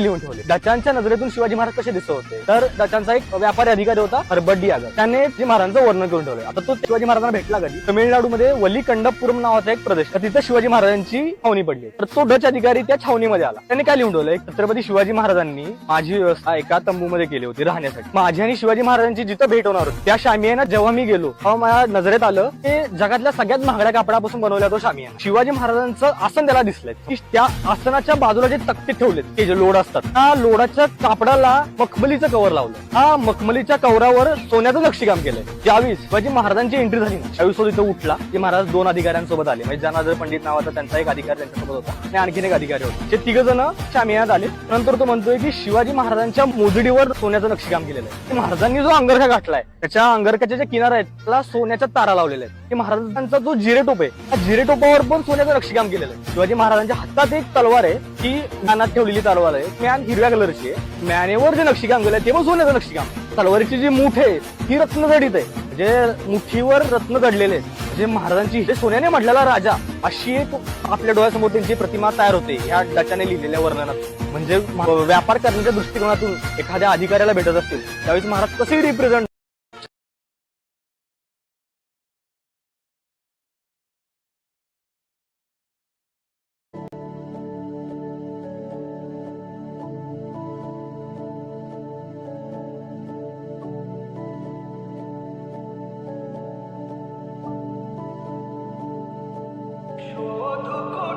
लिहून ठेवले. डचांच्या नजरेतून शिवाजी महाराज कसे दिसत होते? तर डचांचा एक व्यापारी अधिकारी होता हरबड्डी डियागर त्याने जी महाराजांचं वर्णन करून ठेवलं आता तो शिवाजी महाराजांना भेटला कधी? तमिळनाडूमध्ये वलीकंडपुरम नावाचा एक प्रदेश. तर तिथे शिवाजी महाराजांची छावणी पडली. तर तो डच अधिकारी त्या छावणीमध्ये आला. त्याने काय लिहून ठेवलं एक छत्रपती शिवाजी महाराजांनी माझी व्यवस्था एका तंबूमध्ये केली होती राहण्यासाठी. माझी आणि शिवाजी महाराजांची जिथं भेट होणार होती त्या शामियाना जेव्हा मी गेलो तेव्हा माझ्या नजरेत आलं ते जगातल्या सगळ्यात महागड्या कापडापासून बनवला तो शामियाना. शिवाजी महाराजांचं आसन त्याला दिसलंय. की त्या आसनाच्या बाजूला जे तक्ते ठेवलेत ते जे लोड असतात. त्या लोडाच्या कापडाला मखमलीचं कव्हर लावलं. हा मखमलीच्या कवरावर सोन्याचं नक्षीकाम केलंय. ज्यावेळी शिवाजी महाराजांची एंट्री झाली ना त्यावेळी तो उठला की महाराज दोन अधिकाऱ्यांसोबत आले. म्हणजे जनार्दन पंडित नावाचा त्यांचा एक अधिकारी त्यांच्यासोबत होता. आणि आणखीन एक अधिकारी होते. ते तिघ जण शामियात आले. नंतर तो म्हणतोय की शिवाजी महाराजांच्या मोजडीवर सोन्याचं नक्षीकाम केलेलं आहे. महाराजांनी जो अंगरखा घातलाय त्याच्या अंगरख्याच्या ज्या किनारा आहेत त्याला सोन्याच्या तारा लावलेल्या आहेत. की महाराजांचा जो जिरेटोप आहे त्या जिरेटोपावर पण सोन्याचं नक्षीकाम केलेलं आहे. शिवाजी महाराजांच्या हातात एक तलवार आहे. ती ज्ञानात ठेवलेली तलवार आहे. मॅन हिरव्या कलरची आहे. मॅनेवर जे नक्षीकाम केलंय ते पण सोन्याचं नक्षीकाम. तलवारीची जी मूठ आहे ती रत्नजडीत आहे. जे मुठीवर रत्न घडलेले जे महाराजांची जे सोन्याने म्हटलेला राजा अशी एक आपल्या डोळ्यासमोर त्यांची प्रतिमा तयार होते या डचाने लिहिलेल्या वर्णनात. म्हणजे व्यापार करण्याच्या दृष्टिकोनातून एखाद्या अधिकाऱ्याला भेटत असतील त्यावेळेस महाराज कसे रिप्रेझेंट 我的歌。